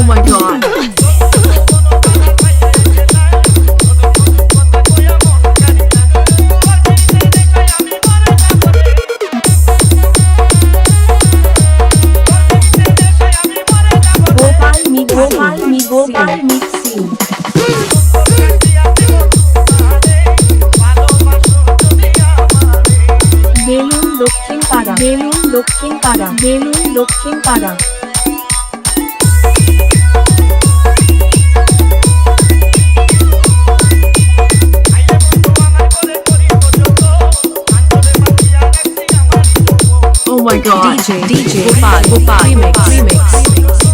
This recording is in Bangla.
Oh my god. বেলুন দক্ষিণ পাড়া বেলুন দক্ষিণ পাড়া বেলুন দক্ষিণ পাড়া Oh my god. DJ DJ Gopal Gopal Remix Remix